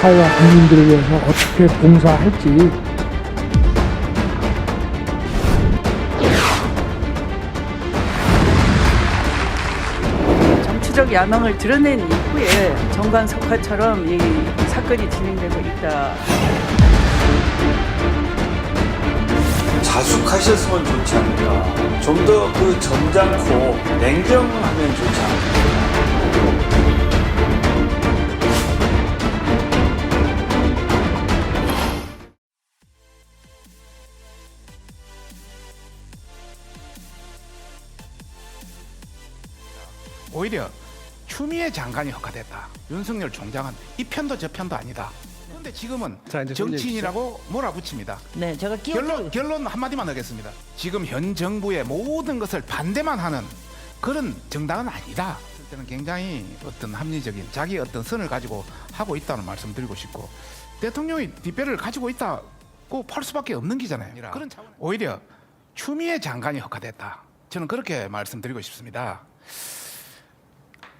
사회와 국민들을 위해서 어떻게 봉사할지 정치적 야망을 드러낸 이후에 정관석화처럼 이 사건이 진행되고 있다. 자숙하셨으면 좋지 않을까. 좀 더 그 점잖고 냉정하면 좋지 않을까. 오히려 추미애 장관이 허가됐다. 윤석열 총장은 이 편도 저 편도 아니다. 그런데 지금은 자, 이제 정치인이라고 몰아붙입니다. 네, 제가 결론 결론 한마디만 하겠습니다. 지금 현 정부의 모든 것을 반대만 하는 그런 정당은 아니다. 때는 굉장히 어떤 합리적인 자기 어떤 선을 가지고 하고 있다는 말씀드리고 싶고 대통령이 뒷배를 가지고 있다고 팔 수밖에 없는 기잖아요. 그런 차원 오히려 추미애 장관이 허가됐다. 저는 그렇게 말씀드리고 싶습니다.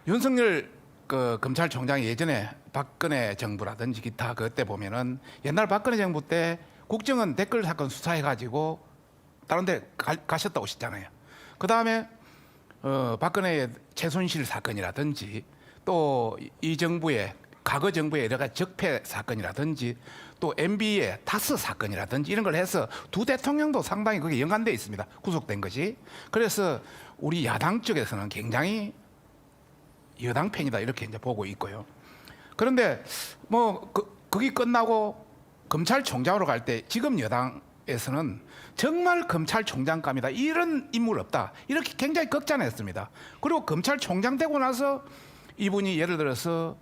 윤석열 그 검찰총장이 예전에 박근혜 정부라든지 기타 그때 보면은 옛날 박근혜 정부 때 국정원 댓글 사건 수사해 가지고 다른 데 가, 가셨다 오셨잖아요. 그 다음에 어, 박근혜의 최순실 사건이라든지 또 이 정부의 과거 정부의 여러 가지 적폐 사건이라든지 또 MB의 타스 사건이라든지 이런 걸 해서 두 대통령도 상당히 그게 연관돼 있습니다. 구속된 것이. 그래서 우리 야당 쪽에서는 굉장히 여당 편이다 이렇게 이제 보고 있고요. 그런데 뭐 그, 그게 끝나고 검찰총장으로 갈 때 지금 여당에서는 정말 검찰총장감이다 이런 인물 없다 이렇게 굉장히 극찬했습니다. 그리고 검찰총장 되고 나서 이분이 예를 들어서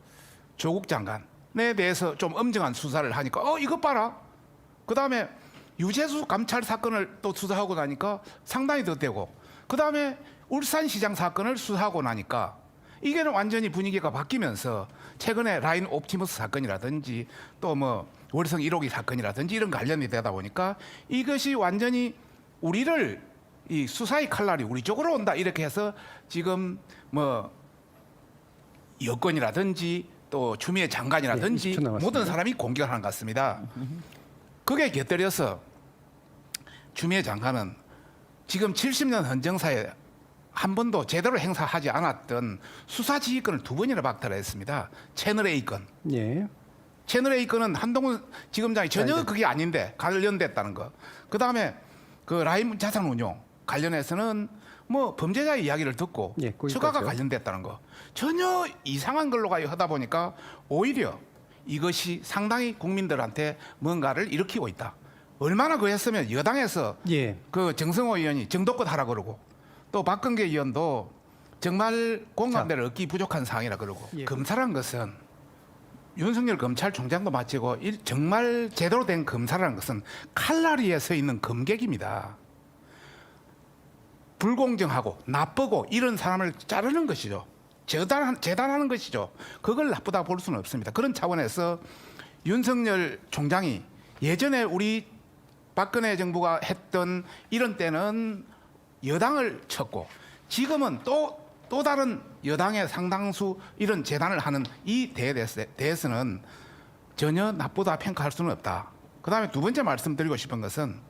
조국 장관에 대해서 좀 엄정한 수사를 하니까 어 이것 봐라. 그 다음에 유재수 감찰 사건을 또 수사하고 나니까 상당히 더 되고 그 다음에 울산시장 사건을 수사하고 나니까 이게는 완전히 분위기가 바뀌면서 최근에 라인 옵티머스 사건이라든지 또 뭐 월성 1호기 사건이라든지 이런 관련이 되다 보니까 이것이 완전히 우리를 이 수사의 칼날이 우리 쪽으로 온다 이렇게 해서 지금 뭐 여권이라든지 또 추미애 장관이라든지 네, 20초 남았습니다. 모든 사람이 공격을 하는 것 같습니다. 그게 곁들여서 추미애 장관은 지금 70년 헌정사에 한 번도 제대로 행사하지 않았던 수사 지휘권을 두 번이나 박탈했습니다. 채널 A 건. 예. 채널 A 건은 한동훈 지검장이 전혀 그게 아닌데 관련됐다는 거. 그 다음에 그 라임 자산 운용 관련해서는 뭐 범죄자의 이야기를 듣고 예, 거기까지요. 처가가 관련됐다는 거. 전혀 이상한 걸로 가요 하다 보니까 오히려 이것이 상당히 국민들한테 뭔가를 일으키고 있다. 얼마나 그랬으면 여당에서 예. 그 정성호 의원이 정도껏 하라 그러고 또 박근계 의원도 정말 공감대를 얻기 부족한 상황이라 그러고 예. 검사란 것은 윤석열 검찰총장도 마치고 일- 정말 제대로 된 검사라는 것은 칼날 위에 서 있는 검객입니다. 불공정하고 나쁘고 이런 사람을 자르는 것이죠. 재단, 재단하는 것이죠. 그걸 나쁘다 볼 수는 없습니다. 그런 차원에서 윤석열 총장이 예전에 우리 박근혜 정부가 했던 이런 때는 여당을 쳤고 지금은 또, 또 다른 여당의 상당수 이런 재단을 하는 이 대에 대해서- 대해서는 전혀 나쁘다 평가할 수는 없다. 그 다음에 두 번째 말씀드리고 싶은 것은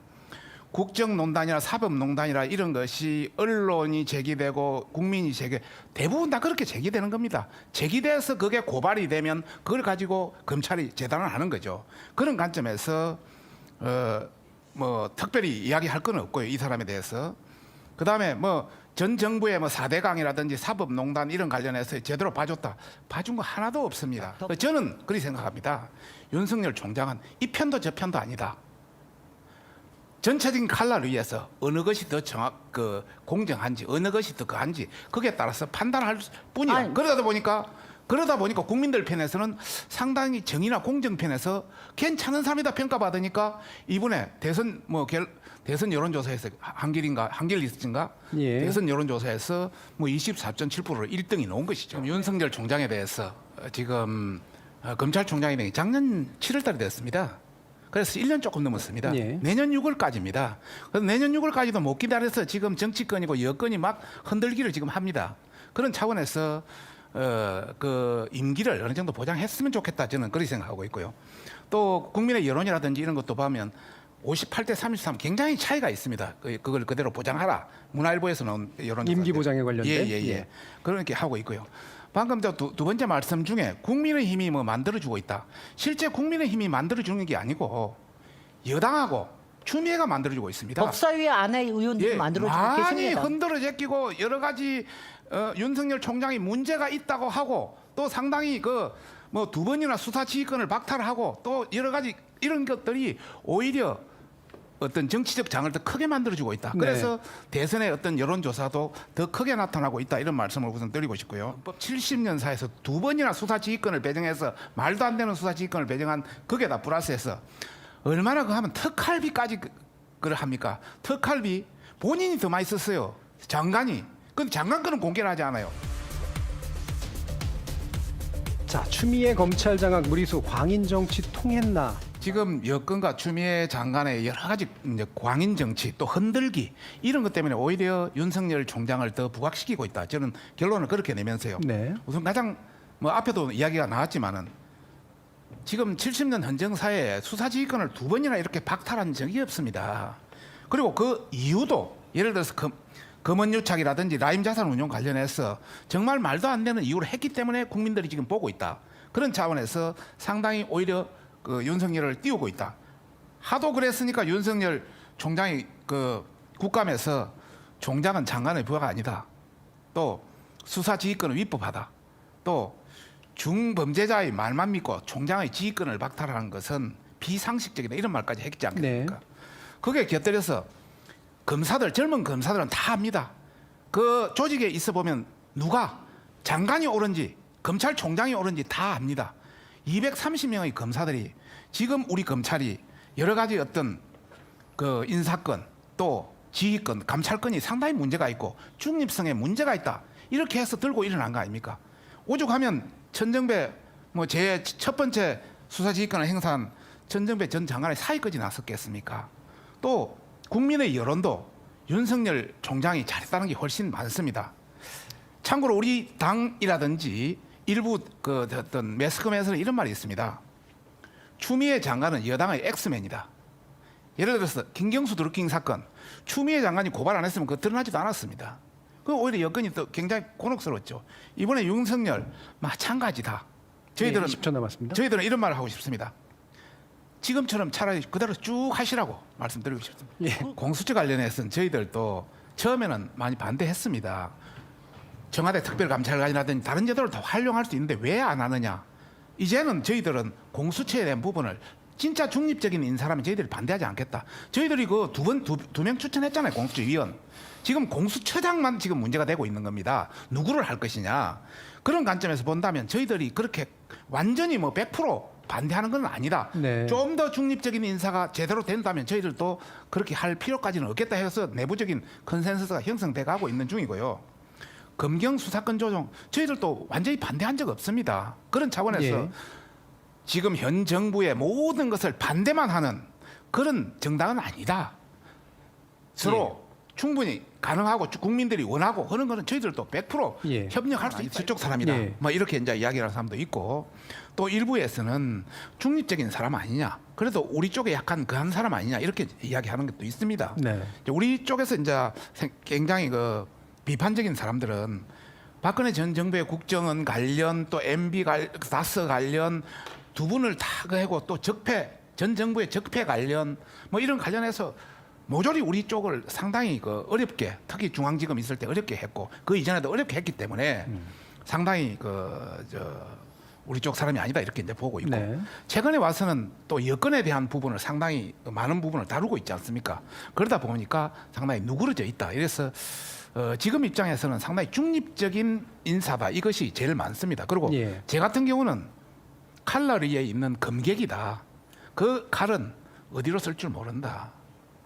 국정농단이나 사법농단이나 이런 것이 언론이 제기되고 국민이 제기 대부분 다 그렇게 제기되는 겁니다. 제기돼서 그게 고발이 되면 그걸 가지고 검찰이 재단을 하는 거죠. 그런 관점에서 어 뭐 특별히 이야기할 건 없고요. 이 사람에 대해서. 그 다음에 뭐 전 정부의 뭐 4대 강이라든지 사법농단 이런 관련해서 제대로 봐줬다. 봐준 거 하나도 없습니다. 저는 그렇게 생각합니다. 윤석열 총장은 이 편도 저 편도 아니다. 전체적인 칼날을 위해서 어느 것이 더 정확 그 공정한지 어느 것이 더 그한지 거기에 따라서 판단할 뿐이야. 아니. 그러다 보니까 그러다 보니까 국민들 편에서는 상당히 정의나 공정 편에서 괜찮은 사람이다 평가받으니까 이번에 대선 뭐 결, 대선 여론조사에서 한길인가 한길 리스트인가 예. 대선 여론조사에서 뭐 24.7%로 1등이 나온 것이죠. 윤석열 총장에 대해서 어, 지금 어, 검찰총장이 된게 작년 7월달이 됐습니다. 그래서 1년 조금 넘었습니다. 예. 내년 6월까지입니다. 그래서 내년 6월까지도 못 기다려서 지금 정치권이고 여건이 막 흔들기를 지금 합니다. 그런 차원에서 어, 그 임기를 어느 정도 보장했으면 좋겠다 저는 그렇게 생각하고 있고요. 또 국민의 여론이라든지 이런 것도 보면 58대 33 굉장히 차이가 있습니다. 그- 그걸 그대로 보장하라. 문화일보에서 나온 여론 임기 보장에 관련된? 예예예 예. 그렇게 하고 있고요. 방금 저 두 번째 말씀 중에 국민의힘이 뭐 만들어주고 있다. 실제 국민의힘이 만들어주는 게 아니고 여당하고 추미애가 만들어주고 있습니다. 법사위 안에 의원들이 만들어주고 예, 많이 계십니다. 흔들어 제끼고 여러 가지 어, 윤석열 총장이 문제가 있다고 하고 또 상당히 그 뭐 두 번이나 수사 지휘권을 박탈하고 또 여러 가지 이런 것들이 오히려 어떤 정치적 장을 더 크게 만들어주고 있다. 네. 그래서 대선의 어떤 여론조사도 더 크게 나타나고 있다. 이런 말씀을 우선 드리고 싶고요. 70년사에서 두 번이나 수사 지휘권을 배정해서 말도 안 되는 수사 지휘권을 배정한 그게 다 플러스해서 얼마나 그 하면 특활비까지 그- 그걸 합니까? 특활비 본인이 더 많이 썼어요. 장관이. 근데 장관 거는 공개를 하지 않아요. 자, 추미애 검찰 장악 무리수 광인 정치 통했나? 지금 여권과 추미애 장관의 여러 가지 이제 광인 정치 또 흔들기 이런 것 때문에 오히려 윤석열 총장을 더 부각시키고 있다. 저는 결론을 그렇게 내면서요. 네. 우선 가장 뭐 앞에도 이야기가 나왔지만은 지금 70년 헌정사에 수사지휘권을 두 번이나 이렇게 박탈한 적이 없습니다. 그리고 그 이유도 예를 들어서 금, 금원유착이라든지 라임 자산 운용 관련해서 정말 말도 안 되는 이유를 했기 때문에 국민들이 지금 보고 있다. 그런 차원에서 상당히 오히려 그 윤석열을 띄우고 있다. 하도 그랬으니까 윤석열 총장이 그 국감에서 총장은 장관의 부하가 아니다. 또 수사 지휘권은 위법하다. 또 중범죄자의 말만 믿고 총장의 지휘권을 박탈하는 것은 비상식적이다 이런 말까지 했지 않겠습니까? 네. 거기에 곁들여서 검사들 젊은 검사들은 다 압니다. 그 조직에 있어 보면 누가 장관이 옳은지 검찰총장이 옳은지 다 압니다. 230명의 검사들이 지금 우리 검찰이 여러 가지 어떤 그 인사권 또 지휘권, 감찰권이 상당히 문제가 있고 중립성에 문제가 있다. 이렇게 해서 들고 일어난 거 아닙니까? 오죽하면 천정배 뭐 제 첫 번째 수사 지휘권을 행사한 천정배 전 장관의 사의까지 나섰겠습니까? 또 국민의 여론도 윤석열 총장이 잘했다는 게 훨씬 많습니다. 참고로 우리 당이라든지 일부 그 어떤 매스컴에서는 이런 말이 있습니다. 추미애 장관은 여당의 엑스맨이다. 예를 들어서 김경수 드루킹 사건 추미애 장관이 고발 안 했으면 그거 드러나지도 않았습니다. 그 오히려 여건이 또 굉장히 곤혹스러웠죠. 이번에 윤석열 마찬가지다. 저희들은 네, 10초 남았습니다. 저희들은 이런 말을 하고 싶습니다. 지금처럼 차라리 그대로 쭉 하시라고 말씀드리고 싶습니다. 예. 공수처 관련해서는 저희들도 처음에는 많이 반대했습니다. 청와대 특별감찰관이라든지 다른 제도를 다 활용할 수 있는데 왜 안 하느냐? 이제는 저희들은 공수처에 대한 부분을 진짜 중립적인 인사라면 저희들이 반대하지 않겠다. 저희들이 그 두 번 두 명 추천했잖아요 공수처 위원. 지금 공수처장만 지금 문제가 되고 있는 겁니다. 누구를 할 것이냐 그런 관점에서 본다면 저희들이 그렇게 완전히 뭐 100% 반대하는 건 아니다. 네. 좀 더 중립적인 인사가 제대로 된다면 저희들도 그렇게 할 필요까지는 없겠다 해서 내부적인 컨센서스가 형성돼 가고 있는 중이고요. 검경 수사권 조정 저희들도 완전히 반대한 적 없습니다. 그런 차원에서 예. 지금 현 정부의 모든 것을 반대만 하는 그런 정당은 아니다. 서로 충분히 가능하고 국민들이 원하고 그런 거는 저희들도 100% 예. 협력할 수 있는 저쪽 사람이다. 예. 뭐 이렇게 이제 이야기하는 사람도 있고 또 일부에서는 중립적인 사람 아니냐. 그래도 우리 쪽에 약한 그한 사람 아니냐 이렇게 이야기하는 것도 있습니다. 네. 우리 쪽에서 이제 생- 굉장히 그 비판적인 사람들은 박근혜 전 정부의 국정원 관련 또 MB 관 다스 관련 두 분을 다 그하고 또 적폐 전 정부의 적폐 관련 뭐 이런 관련해서 모조리 우리 쪽을 상당히 그 어렵게 특히 중앙지검 있을 때 어렵게 했고 그 이전에도 어렵게 했기 때문에 상당히 그저 우리 쪽 사람이 아니다 이렇게 이제 보고 있고 네. 최근에 와서는 또 여건에 대한 부분을 상당히 많은 부분을 다루고 있지 않습니까? 그러다 보니까 상당히 누그러져 있다. 이래서 어, 지금 입장에서는 상당히 중립적인 인사다. 이것이 제일 많습니다. 그리고 예. 제 같은 경우는 칼날리에 있는 검객이다. 그 칼은 어디로 쓸 줄 모른다.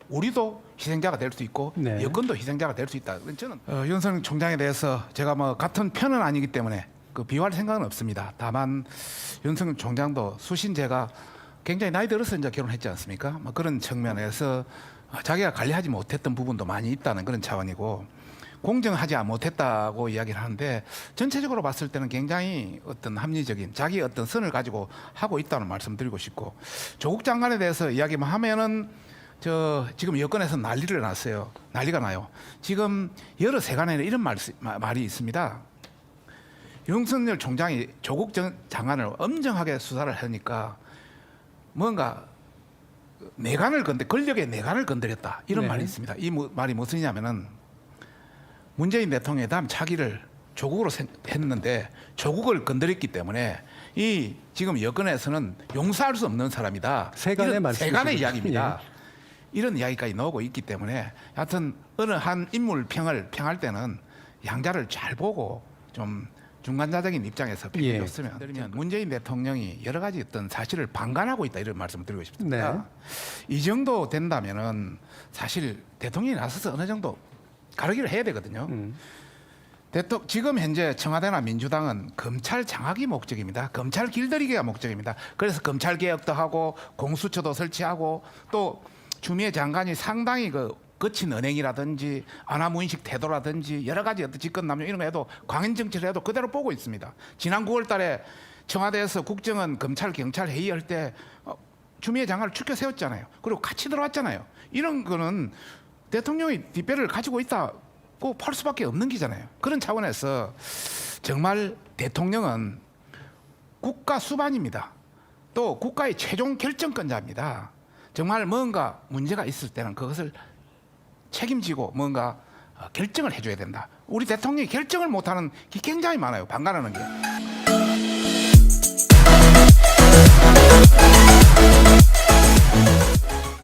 우리도 희생자가 될 수 있고 네. 여건도 희생자가 될 수 있다. 저는 어, 윤석열 총장에 대해서 제가 뭐 같은 편은 아니기 때문에 그 비화할 생각은 없습니다. 다만 윤석열 총장도 수신 제가 굉장히 나이 들어서 이제 결혼했지 않습니까? 뭐 그런 측면에서 자기가 관리하지 못했던 부분도 많이 있다는 그런 차원이고 공정하지 못했다고 이야기를 하는데 전체적으로 봤을 때는 굉장히 어떤 합리적인 자기 어떤 선을 가지고 하고 있다는 말씀 드리고 싶고 조국 장관에 대해서 이야기만 하면은 저 지금 여권에서 난리를 났어요. 난리가 나요. 지금 여러 세간에는 이런 말, 말이 있습니다. 윤석열 총장이 조국 전- 장관을 엄정하게 수사를 하니까 뭔가 내관을 건드 권력의 내관을 건드렸다 이런 네. 말이 있습니다. 이 무- 말이 무슨이냐면은 문재인 대통령이 다음 차기를 조국으로 생- 했는데 조국을 건드렸기 때문에 이 지금 여권에서는 용서할 수 없는 사람이다. 세간의 말씀이시군요. 세간의 이야기입니다. 이런 이야기까지 나오고 있기 때문에 하여튼 어느 한 인물 평을 평할 때는 양자를 잘 보고 좀 중간자적인 입장에서 예. 평해줬으면 그러면 문재인 대통령이 여러 가지 어떤 사실을 방관하고 있다 이런 말씀을 드리고 싶습니다. 네. 이 정도 된다면은 사실 대통령이 나서서 어느 정도 가르기를 해야 되거든요. 음. 대통 지금 현재 청와대나 민주당은 검찰 장악이 목적입니다. 검찰 길들이기가 목적입니다. 그래서 검찰 개혁도 하고 공수처도 설치하고 또 추미애 장관이 상당히 그 거친 언행이라든지 아나무인식 태도라든지 여러 가지 어떤 직권 남용 이런 거 해도 광인 정치를 해도 그대로 보고 있습니다. 지난 9월 달에 청와대에서 국정원 검찰 경찰 회의할 때 어, 추미애 장관을 추켜 세웠잖아요. 그리고 같이 들어왔잖아요. 이런 거는 대통령이 뒷배를 가지고 있다고 팔 수밖에 없는 기잖아요. 그런 차원에서 정말 대통령은 국가 수반입니다. 또 국가의 최종 결정권자입니다. 정말 뭔가 문제가 있을 때는 그것을 책임지고 뭔가 어, 결정을 해줘야 된다. 우리 대통령이 결정을 못하는 게 굉장히 많아요. 방관하는 게.